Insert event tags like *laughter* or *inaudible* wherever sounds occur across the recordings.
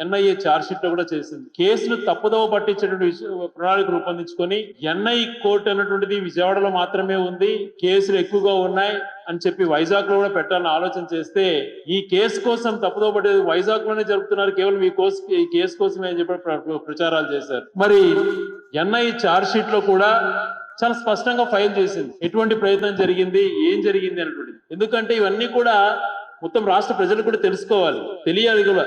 NIA చార్జ్షీట్లో కూడా చేసింది. కేసును తప్పుదోవ పట్టించేటువంటి ప్రణాళిక రూపొందించుకొని ఎన్ఐ కోర్టు అన్నటువంటిది విజయవాడలో మాత్రమే ఉంది. కేసులు ఎక్కువగా ఉన్నాయి అని చెప్పి వైజాగ్లో కూడా పెట్టాలని ఆలోచన చేస్తే ఈ కేసు కోసం తప్పుదో పట్టేది వైజాగ్లోనే జరుపుతున్నారు. కేవలం ఈ కోర్స్ ఈ కేసు కోసమే అని చెప్పి ప్ర- ప్రచారాలు చేశారు. మరి ఎన్ఐ చార్జ్షీట్లో కూడా చాలా స్పష్టంగా ఫైల్ చేసింది. ఎటువంటి ప్రయత్నం జరిగింది? ఏం జరిగింది అనేటువంటిది ఎందుకంటే ఇవన్నీ కూడా మొత్తం రాష్ట్ర ప్రజలు కూడా తెలుసుకోవాలి. తెలియాలి కూడా.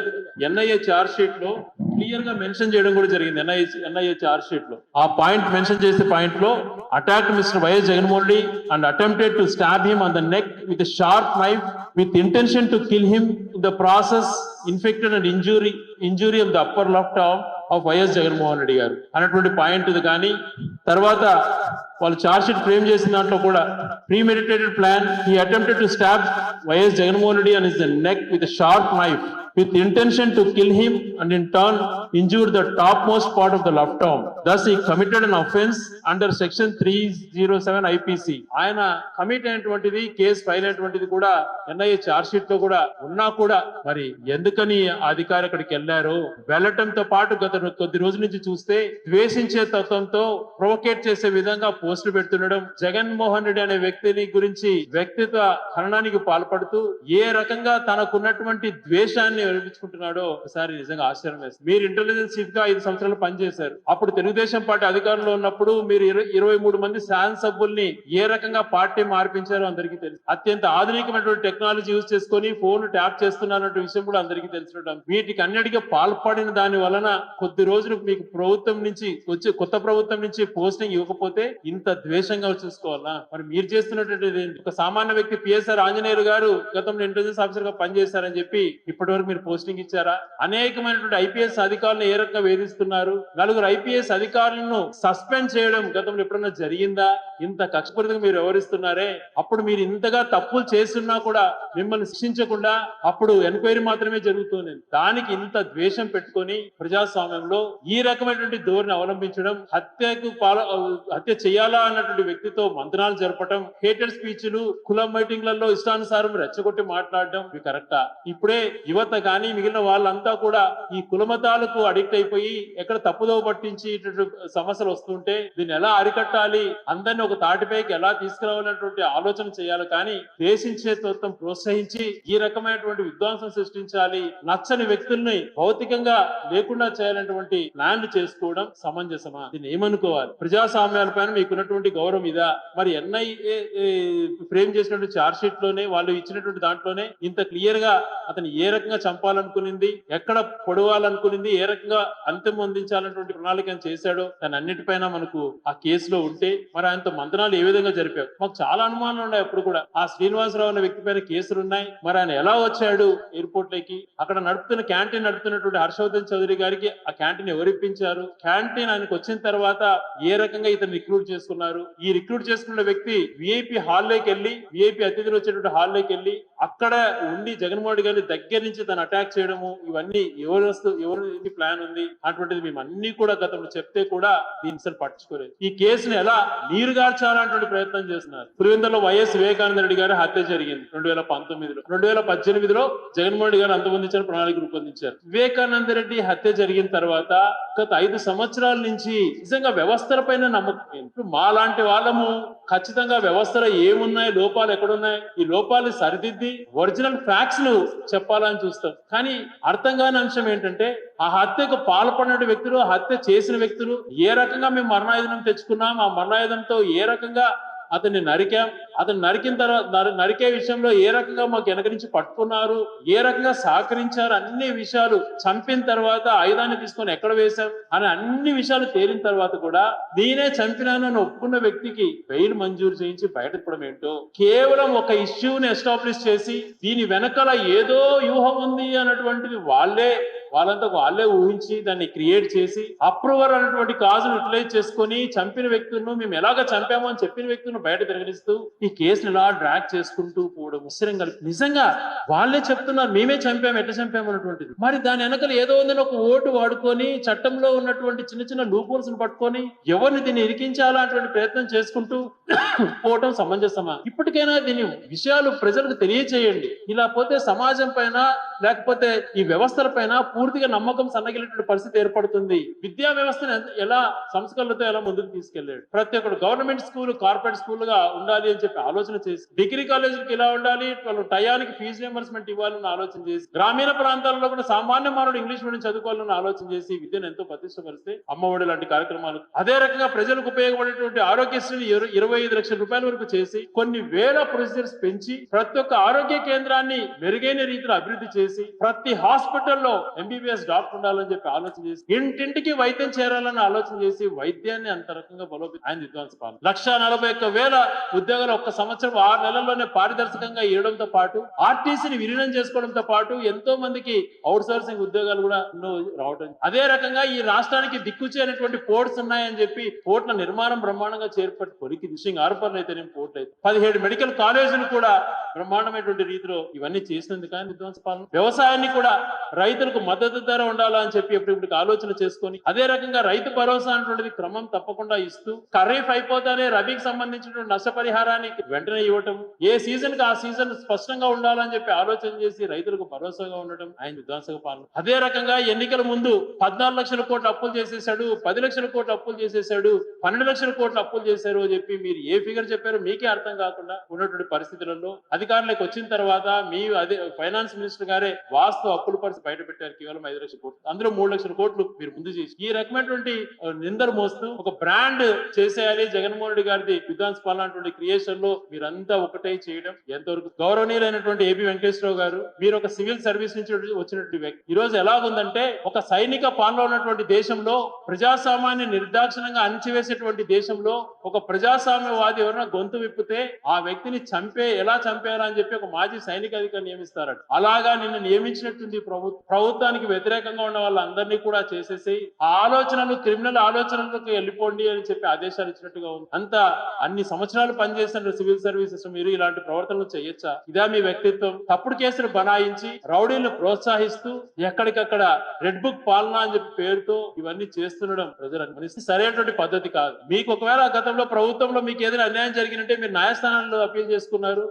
ఎన్ఐఏ చార్జ్ షీట్లో క్లియర్గా మెన్షన్ చేయడం కూడా జరిగింది. ఎన్ఐఏ ఎన్ఐఏ చార్జ్ షీట్లో ఆ పాయింట్ మెన్షన్ చేసే పాయింట్లో attack mister YS Jaganmohan Reddy and attempted to stab him on the neck with sharp knife with intention to kill him the process infected and injury injury of the upper left arm of YS Jaganmohan Reddy garu. అన్నటువంటి point ఇది కానీ తర్వాత వాళ్ళు charge sheet frame చేసిన దాంట్లో కూడా premeditated plan he attempted to stab YS Jaganmohan Reddy and is the neck with sharp knife with intention to kill him and in turn injure the topmost part of the left arm. Thus he committed an offense under section 307 IPC. ఆయన commit అయినటువంటిది case file అయినటువంటిది కూడా NIA charge షీట్లో కూడా ఉన్నా కూడా మరి ఎందుకని అధికారి అక్కడికి వెళ్ళారు వెళ్ళటంతో పాటు గత కొద్ది రోజుల నుంచి చూస్తే ద్వేషించే తత్వంతో ప్రొవోకేట్ చేసే విధంగా పోస్టులు పెడుతుండడం జగన్మోహన్ రెడ్డి అనే వ్యక్తిని గురించి వ్యక్తిత్వ హరణానికి పాల్పడుతూ ఏ రకంగా తనకున్నటువంటి ద్వేషాన్ని వెలిపించుకుంటున్నాడో ఒకసారి నిజంగా ఆశ్చర్యం వేస్తుంది. మీరు ఇంటెలిజెన్స్ చీఫ్గా ఐదు సంవత్సరాలు పనిచేశారు. అప్పుడు తెలుగుదేశం పార్టీ అధికారంలో ఉన్నప్పుడు మీరు ఇరవై మూడు మంది శాసనసభ్యుల్ని ఏ రకంగా పార్టీ మార్పించారో అందరికీ తెలుసు. అత్యంత ఆధునికమైనటువంటి టెక్నాలజీ యూజ్ చేసుకొని ఫోన్ ట్యాప్ చేస్తున్నారన్న విషయం కూడా అందరికీ తెలిసినట్టు వీటికి అన్నిటికీ పాల్పడిన దాని వలన కొద్ది రోజులు మీకు ప్రభుత్వం నుంచి వచ్చే కొత్త ప్రభుత్వం నుంచి పోస్టింగ్ ఇవ్వకపోతే ఇంత ద్వేషంగా చూసుకోవాలా? మరి మీరు చేస్తున్నటువంటి ఒక సామాన్య వ్యక్తి పిఎస్ఆర్ ఆంజనేయులు గారు గతంలో ఇంటెలిజెన్స్ ఆఫీసర్గా పనిచేశారని చెప్పి ఇప్పటి వరకు మీరు పోస్టింగ్ ఇచ్చారా? అనేకమైనటువంటి ఐపీఎస్ అధికారులను ఏ రకంగా వేధిస్తున్నారు? నలుగురు ఐపీఎస్ అధికారులను సస్పెండ్ చేయడం గతంలో ఎప్పుడన్నా జరిగిందా? ఇంత కక్షపూరితంగా మీరు వ్యవహరిస్తున్నారే? అప్పుడు మీరు ఇంతగా తప్పులు చేస్తున్నా కూడా మిమ్మల్ని శిక్షించకుండా అప్పుడు ఎంక్వైరీ మాత్రమే జరుగుతుంది. దానికి ఇంత ద్వేషం పెట్టుకొని ప్రజాస్వామ్యంలో ఈ రకమైనటువంటి ధోరణి అవలంబించడం హత్యకు పాల హత్య చేయాలా అన్నటువంటి వ్యక్తితో మంత్రాలు జరపడం హేటెడ్ స్పీచ్లు కులం మీటింగ్లలో ఇష్టానుసారం రెచ్చగొట్టి మాట్లాడడం ఇవి కరెక్టా? ఇప్పుడే యువత కానీ మిగిలిన వాళ్ళంతా కూడా ఈ కులమతాలకు అడిక్ట్ అయిపోయి ఎక్కడ తప్పుదో పట్టించి సమస్యలు వస్తుంటే దీన్ని ఎలా అరికట్టాలి? అందరిని ఒక తాటిపైకి ఎలా తీసుకురావాలన్నటువంటి ఆలోచన చేయాలి. కానీ దేశించే తత్వం ప్రోత్సహించి ఈ రకమైనటువంటి విధ్వంసం సృష్టించాలి. నచ్చని వ్యక్తుల్ని భౌతికంగా లేకుండా చేయాలన్నటువంటి ప్లాన్లు చేసుకోవడం సమంజసమా? దీన్ని ఏమనుకోవాలి? ప్రజాస్వామ్యాలపైన మీకున్నటువంటి గౌరవం ఇదా? మరి ఎన్ఐఏ ఫ్రేమ్ చేసినటువంటి చార్జ్ షీట్లోనే వాళ్ళు ఇచ్చినటువంటి దాంట్లోనే ఇంత క్లియర్గా అతను ఏ రకంగా చంపాలనుకునింది ఎక్కడ పొడవాలనుకునింది ఏ రకంగా అంతం అందించాలన్నటువంటి ప్రణాళిక చేశాడో దాని అన్నిటిపైన మనకు ఆ కేసులో ఉంటే మరి ఆయనతో మంత్రాలు ఏ విధంగా జరిపావు మాకు చాలా అనుమానాలు ఉన్నాయి అప్పుడు కూడా. ఆ శ్రీనివాసరావు అనే వ్యక్తి పైన కేసులు ఉన్నాయి. మరి ఆయన ఎలా వచ్చాడు ఎయిర్పోర్ట్లోకి అక్కడ నడుపుతున్న క్యాంటీన్ నడుపుతున్నటువంటి హర్షవర్ధన్ చౌదరి గారికి ఆ క్యాంటీన్ ఎవరు ఇప్పించారు? క్యాంటీన్ ఆయనకు వచ్చిన తర్వాత ఏ రకంగా ఇతను రిక్రూట్ చేసుకున్నారు? ఈ రిక్రూట్ చేసుకున్న వ్యక్తి విఐపి హాల్లోకి వెళ్ళి విఐపి అతిథులు వచ్చేటువంటి హాల్లోకి వెళ్ళి అక్కడ ఉండి జగన్మోహన్ గారి దగ్గర నుంచి తన అటాక్ చేయడము ఇవన్నీ ఎవరు వస్తూ ఎవరు ప్లాన్ ఉంది అటువంటిది మేము అన్ని కూడా గతంలో చెప్తే కూడా దీని అసలు పట్టించుకోలేదు. ఈ కేసుని ఎలా నీరుగార్చాలన్నటువంటి ప్రయత్నం చేస్తున్నారు. పులివెందులో వైఎస్ వివేకానంద రెడ్డి గారి హత్య జరిగింది రెండు వేల పంతొమ్మిదిలో. రెండు వేల పద్దెనిమిదిలో జగన్మోహన్ రెడ్డి గారు అంతమొందించిన ప్రణాళిక రూపొందించారు. వివేకానంద రెడ్డి హత్య జరిగిన తర్వాత గత ఐదు సంవత్సరాల నుంచి నిజంగా వ్యవస్థల పైన నమ్మకం ఇప్పుడు మా లాంటి వాళ్ళము ఖచ్చితంగా వ్యవస్థలో ఏమున్నాయి లోపాలు ఎక్కడున్నాయి? ఈ లోపాలు సరిదిద్ది ఒరిజినల్ ఫ్యాక్ట్స్ను చెప్పాలని చూస్తాం కానీ అర్థం కాని అంశం ఏంటంటే ఆ హత్యకు పాల్పడిన వ్యక్తులు హత్య చేసిన వ్యక్తులు ఏ రకంగా మేము మరణాయుధం తెచ్చుకున్నాం ఆ మరణాయుధంతో ఏ రకంగా అతన్ని నరికాం అతను నరికిన తర్వాత నరికే విషయంలో ఏ రకంగా మాకు వెనక నుంచి పట్టుకున్నారు ఏ రకంగా సహకరించారు అన్ని విషయాలు చంపిన తర్వాత ఆయుధాన్ని తీసుకొని ఎక్కడ వేశాం అని అన్ని విషయాలు తేలిన తర్వాత కూడా నేనే చంపినాను ఒప్పుకున్న వ్యక్తికి బెయిల్ మంజూరు చేయించి బయటపడడం ఏంటో కేవలం ఒక ఇష్యూని ఎస్టాబ్లిష్ చేసి దీని వెనకాల ఏదో వ్యూహం ఉంది అన్నటువంటిది వాళ్ళే వాళ్ళంతా వాళ్ళే ఊహించి దాన్ని క్రియేట్ చేసి అప్రూవర్ అన్నటువంటి కాజును యూటిలైజ్ చేసుకొని చంపిన వ్యక్తులను మేము ఎలాగ చంపామో అని చెప్పిన వ్యక్తులను బయట తిరగలిస్తూ ఈ కేసును ఇలా డ్రాక్ చేసుకుంటూ పోవడం ఉసిరం కలిపి నిజంగా వాళ్ళే చెప్తున్నారు మేమే చంపాము ఎట్లా చంపాము అన్నటువంటిది మరి దాని వెనకలు ఏదో ఉందని ఒక ఓటు వాడుకొని చట్టంలో ఉన్నటువంటి చిన్న చిన్న లూపోల్స్ పట్టుకొని ఎవరిని దీన్ని ఇరికించాలా అటువంటి ప్రయత్నం చేసుకుంటూ *coughs* పోవటం సమంజసమా? ఇప్పటికైనా దీని విషయాలు ప్రజలకు తెలియచేయండి. ఇలా పోతే సమాజం పైన లేకపోతే ఈ వ్యవస్థల పైన పూర్తిగా నమ్మకం సన్నగిలేటువంటి పరిస్థితి ఏర్పడుతుంది. విద్యా వ్యవస్థను ఎలా సంస్కరణలతో ఎలా ముందుకు తీసుకెళ్ళాడు ప్రతి ఒక్కరు గవర్నమెంట్ స్కూల్ కార్పొరేట్ స్కూల్గా ఉండాలి అని చెప్పి ఆలోచన చేసి డిగ్రీ కాలేజీకి ఇలా ఉండాలి? వాళ్ళు టయానికి ఫీజు రియంబర్స్మెంట్ ఇవ్వాలని ఆలోచన చేసి గ్రామీణ ప్రాంతాల్లో కూడా సామాన్య మానవుడు ఇంగ్లీష్ మీడియం చదువుకోవాలని ఆలోచన చేసి విద్యను ఎంతో ప్రతిష్టపరిస్తే అమ్మఒడి లాంటి కార్యక్రమాలు. అదే రకంగా ప్రజలకు ఉపయోగపడేటువంటి ఆరోగ్యశ్రీని ఇరవై ఐదు లక్షల రూపాయల వరకు చేసి కొన్ని వేల ప్రొసీజర్స్ పెంచి ప్రతి ఒక్క ఆరోగ్య కేంద్రాన్ని మెరుగైన రీతిలో అభివృద్ధి చేసి ప్రతి హాస్పిటల్లో ఎంబీబీఎస్ డాక్టర్ ఉండాలని చెప్పి ఆలోచన చేసి ఇంటింటికి వైద్యం చేరాలని ఆలోచన చేసి వైద్యాన్ని అంత రకంగా బలోపేతం ఆయన విద్వాంస పాలన లక్ష నలభై ఒక్క వేల ఉద్యోగాలు ఒక్క సంవత్సరం ఆరు నెలల్లోనే పారదర్శకంగా ఇవ్వడంతో పాటు ఆర్టీసీని విలీనం చేసుకోవడంతో పాటు ఎంతో మందికి అవుట్ సోర్సింగ్ ఉద్యోగాలు కూడా రావడం. అదే రకంగా ఈ రాష్ట్రానికి దిక్కుచేయనటువంటి పోర్ట్స్ ఉన్నాయని చెప్పి పోర్ట్ల నిర్మాణం బ్రహ్మాండంగా చేర్పడి కొరికి దిశంగా ఆర్పర్లు అయితేనే పోర్ట్ అయితే పదిహేడు మెడికల్ కాలేజీలు కూడా బ్రహ్మాండమైనటువంటి రీతిలో ఇవన్నీ చేసినందుకు కానీ విధ్వంస పాలన. వ్యవసాయాన్ని కూడా రైతులకు మద్దతు ధర ఉండాలా అని చెప్పి ఎప్పటికప్పుడు ఆలోచన చేసుకొని అదే రకంగా రైతు భరోసా అనేటువంటిది క్రమం తప్పకుండా ఇస్తూ ఖరీఫ్ అయిపోతానే రబీకి సంబంధించినటువంటి నష్టపరిహారాన్ని వెంటనే ఇవ్వటం ఏ సీజన్కి ఆ సీజన్ స్పష్టంగా ఉండాలని చెప్పి ఆలోచన చేసి రైతులకు భరోసాగా ఉండటం ఆయన విధ్వంసక పాలన. అదే రకంగా ఎన్నికల ముందు పద్నాలుగు లక్షల కోట్లు అప్పులు చేసేసాడు పది లక్షల కోట్లు అప్పులు చేసేసాడు పన్నెండు లక్షల కోట్లు అప్పులు చేశారు అని చెప్పి మీరు ఏ ఫిగర్ చెప్పారో మీకే అర్థం కాకుండా ఉన్నటువంటి పరిస్థితులలో అధికారులకు వచ్చిన తర్వాత మీ అదే ఫైనాన్స్ మినిస్టర్ గారే వాస్తు అప్పుల పరిస్థితి బయట పెట్టారు కేవలం ఐదు లక్షల కోట్లు. అందులో మూడు లక్షల కోట్లు మీరు ముందు చేసి. ఈ రకమైనటువంటి నిందరు మోస్తూ ఒక బ్రాండ్ చేసేయాలి జగన్మోహన్ రెడ్డి గారిది విధాన్స్ పాలన అటువంటి క్రియేషన్లో మీరంతా ఒకటే చేయడం ఎంతవరకు గౌరవనీయులైనటువంటి ఏపీ వెంకటేశ్వరరావు గారు మీరు ఒక సివిల్ సర్వీస్ నుంచి వచ్చినటువంటి వ్యక్తి. ఈ రోజు ఎలాగుందంటే ఒక సైనిక పాలన ఉన్నటువంటి దేశంలో ప్రజాస్వామ్యాన్ని నిర్దాక్షిణంగా అణిచివేసేటువంటి దేశంలో ఒక ప్రజాస్వామ్యవాది ఎవరైనా గొంతు విప్పితే ఆ వ్యక్తిని చంపే ఎలా చంపే చంపారా అని చెప్పి ఒక మాజీ సైనిక అధికారి నియమిస్తారట. అలాగా నిన్ను నియమించినట్టుంది ప్రభుత్వం ప్రభుత్వానికి వ్యతిరేకంగా ఉన్న వాళ్ళందరినీ కూడా చేసేసి ఆ ఆలోచనలు క్రిమినల్ ఆలోచనలకు వెళ్ళిపోండి అని చెప్పి ఆదేశాలు ఇచ్చినట్టుగా ఉంది. అంత అన్ని సంవత్సరాలు పనిచేసిన సివిల్ సర్వీసెస్ మీరు ఇలాంటి ప్రవర్తనలు చేయొచ్చా? ఇదా మీ వ్యక్తిత్వం? తప్పుడు కేసులు బనాయించి రౌడీలను ప్రోత్సహిస్తూ ఎక్కడికక్కడ రెడ్ బుక్ పాలన అని చెప్పి పేరుతో ఇవన్నీ చేస్తుండడం ప్రజలని సరైనటువంటి పద్ధతి కాదు. మీకు ఒకవేళ గతంలో ప్రభుత్వంలో మీకు ఏదైనా అన్యాయం జరిగినట్టే మీరు న్యాయస్థానంలో అప్పీల్ చేసుకున్నారు.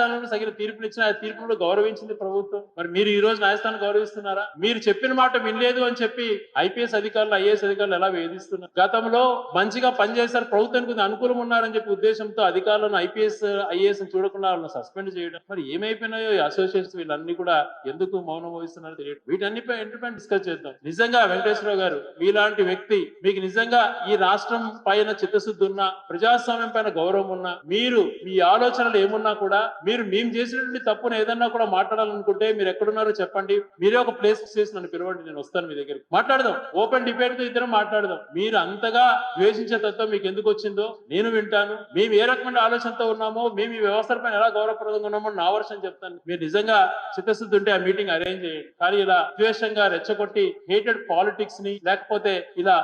న్యాయస్థానంలో సగిన తీర్పునిచ్చిన ఆ తీర్పును గౌరవించింది ప్రభుత్వం. మరి మీరు ఈ రోజు న్యాయస్థానం గౌరవిస్తున్నారా? మీరు చెప్పిన మాట వినలేదు అని చెప్పి ఐపీఎస్ అధికారులు ఐఏఎస్ అధికారులు ఎలా వేధిస్తున్నారు? గతంలో మంచిగా పనిచేశారు ప్రభుత్వానికి కొంచెం అనుకూలం ఉన్నారని చెప్పి ఉద్దేశంతో అధికారులను ఐపీఎస్ ఐఏఎస్ చూడకుండా వాళ్ళని సస్పెండ్ చేయడం. మరి ఏమైపోయినాయో ఈ అసోసియేషన్స్ వీళ్ళన్ని కూడా ఎందుకు మౌనం వహిస్తున్నారో తెలియదు వీటన్నిపై ఎంటర్పైన డిస్కస్ చేద్దాం. నిజంగా వెంకటేశ్వర గారు మీలాంటి వ్యక్తి మీకు నిజంగా ఈ రాష్ట్రం పైన చిత్తశుద్ధి ఉన్నా ప్రజాస్వామ్యం పైన గౌరవం ఉన్నా మీరు మీ ఆలోచనలు ఏమున్నా కూడా మీరు మేము చేసినటువంటి తప్పును ఏదన్నా కూడా మాట్లాడాలనుకుంటే మీరు ఎక్కడున్నారో చెప్పండి. మీరే ఒక ప్లేస్ చేసి నన్ను పిలవండి నేను వస్తాను మీ దగ్గరికి. మాట్లాడదాం. ఓపెన్ డిబేట్తో ఇద్దరం మాట్లాడదాం. మీరు అంతగా ద్వేషించే తత్వం మీకు ఎందుకు వచ్చిందో నేను వింటాను. మేము ఏ రకమైన ఆలోచనతో ఉన్నామో మేము ఈ వ్యవస్థల పైన ఎలా గౌరవప్రదంగా ఉన్నామో నా వర్షం చెప్తాను. మీరు నిజంగా చిత్తశుద్ధి ఉంటే ఆ మీటింగ్ అరేంజ్ చేయండి. కానీ ఇలా ద్వేషంగా రెచ్చగొట్టి హేటెడ్ పాలిటిక్స్ని లేకపోతే ఇలా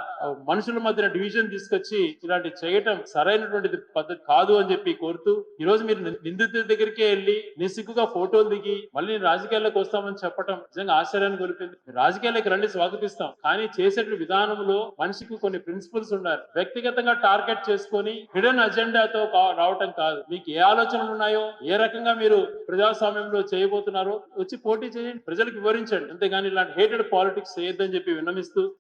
మనుషుల మధ్యన డివిజన్ తీసుకొచ్చి ఇలాంటి చేయటం సరైనటువంటి పద్ధతి కాదు అని చెప్పి కోరుతూ ఈ రోజు మీరు నిందితుల దగ్గరికి దగ్గరికే వెళ్ళి నిసిగ్గుగా ఫోటోలు దిగి మళ్ళీ రాజకీయాల్లోకి వస్తామని చెప్పడం నిజంగా ఆశ్చర్యాన్ని కొలిపింది. రాజకీయాల్లోకి రండి స్వాగతిస్తాం. కానీ చేసేటువంటి విధానంలో మనిషికి కొన్ని ప్రిన్సిపల్స్ ఉండాలి. వ్యక్తిగతంగా టార్గెట్ చేసుకొని హిడెన్ అజెండాతో రావటం కాదు. మీకు ఏ ఆలోచనలు ఉన్నాయో ఏ రకంగా మీరు ప్రజాస్వామ్యంలో చేయబోతున్నారో వచ్చి పోటీ చేయండి ప్రజలకు వివరించండి. అంతేగాని ఇలాంటి హేటెడ్ పాలిటిక్స్ చేయొద్దని చెప్పి విన్నమిస్తూ